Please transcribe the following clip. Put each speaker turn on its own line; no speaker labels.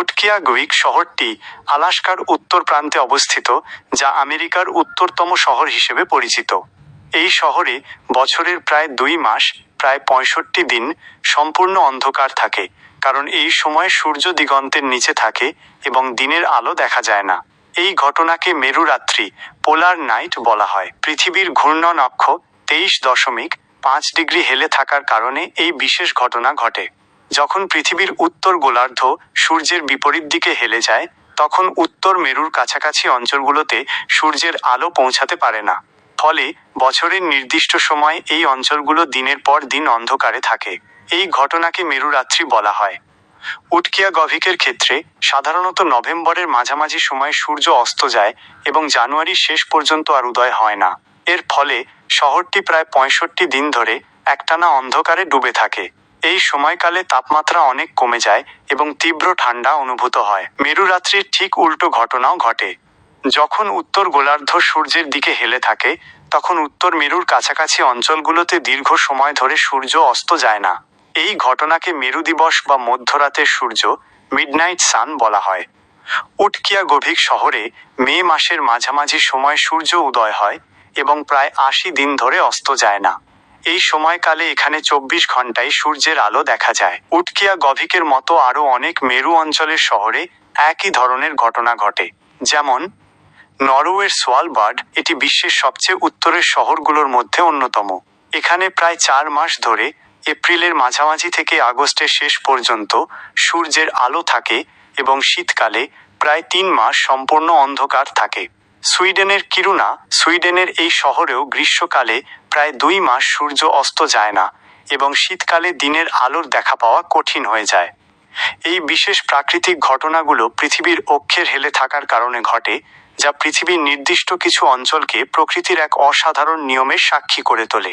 উটকিয়াগুইক শহরটি আলাস্কার উত্তর প্রান্তে অবস্থিত, যা আমেরিকার উত্তরতম শহর হিসেবে পরিচিত। এই শহরে বছরের প্রায় দুই মাস, প্রায় পঁয়ষট্টি দিন সম্পূর্ণ অন্ধকার থাকে, কারণ এই সময় সূর্য দিগন্তের নিচে থাকে এবং দিনের আলো দেখা যায় না। এই ঘটনাকে মেরুরাত্রি, পোলার নাইট বলা হয়। পৃথিবীর ঘূর্ণন অক্ষ তেইশ দশমিক পাঁচ ডিগ্রি হেলে থাকার কারণে এই বিশেষ ঘটনা ঘটে। যখন পৃথিবীর উত্তর গোলার্ধ সূর্যের বিপরীত দিকে হেলে যায়, তখন উত্তর মেরুর কাছাকাছি অঞ্চলগুলোতে সূর্যের আলো পৌঁছাতে পারে না। ফলে বছরের নির্দিষ্ট সময় এই অঞ্চলগুলো দিনের পর দিন অন্ধকারে থাকে। এই ঘটনাকে মেরুরাত্রি বলা হয়। উটকিয়া গভিকের ক্ষেত্রে সাধারণত নভেম্বরের মাঝামাঝি সময় সূর্য অস্ত যায় এবং জানুয়ারির শেষ পর্যন্ত আর উদয় হয় না। এর ফলে শহরটি প্রায় পঁয়ষট্টি দিন ধরে একটানা অন্ধকারে ডুবে থাকে। এই সময়কালে তাপমাত্রা অনেক কমে যায় এবং তীব্র ঠান্ডা অনুভূত হয়। মেরুরাত্রির ঠিক উল্টো ঘটনাও ঘটে। যখন উত্তর গোলার্ধ সূর্যের দিকে হেলে থাকে, তখন উত্তর মেরুর কাছাকাছি অঞ্চলগুলোতে দীর্ঘ সময় ধরে সূর্য অস্ত যায় না। এই ঘটনাকে মেরু দিবস বা মধ্যরাতের সূর্য, মিডনাইট সান বলা হয়। উটকিয়া গভীর শহরে মে মাসের মাঝামাঝি সময় সূর্য উদয় হয় এবং প্রায় আশি দিন ধরে অস্ত যায় না। এই সময়কালে এখানে চব্বিশ ঘন্টায় সূর্যের আলো দেখা যায়। উটকিয়া গভিকের মতো আরও অনেক মেরু অঞ্চলের শহরে একই ধরনের ঘটনা ঘটে। যেমন, নরওয়ের সোয়ালবার্ড এটি বিশ্বের সবচেয়ে উত্তরের শহরগুলোর মধ্যে অন্যতম। এখানে প্রায় চার মাস ধরে এপ্রিলের মাঝামাঝি থেকে আগস্টের শেষ পর্যন্ত সূর্যের আলো থাকে এবং শীতকালে প্রায় তিন মাস সম্পূর্ণ অন্ধকার থাকে। সুইডেনের কিরুনা, সুইডেনের এই শহরেও গ্রীষ্মকালে প্রায় দুই মাস সূর্য অস্ত যায় না এবং শীতকালে দিনের আলোর দেখা পাওয়া কঠিন হয়ে যায়। এই বিশেষ প্রাকৃতিক ঘটনাগুলো পৃথিবীর অক্ষের হেলে থাকার কারণে ঘটে, যা পৃথিবীর নির্দিষ্ট কিছু অঞ্চলকে প্রকৃতির এক অসাধারণ নিয়মের সাক্ষী করে তোলে।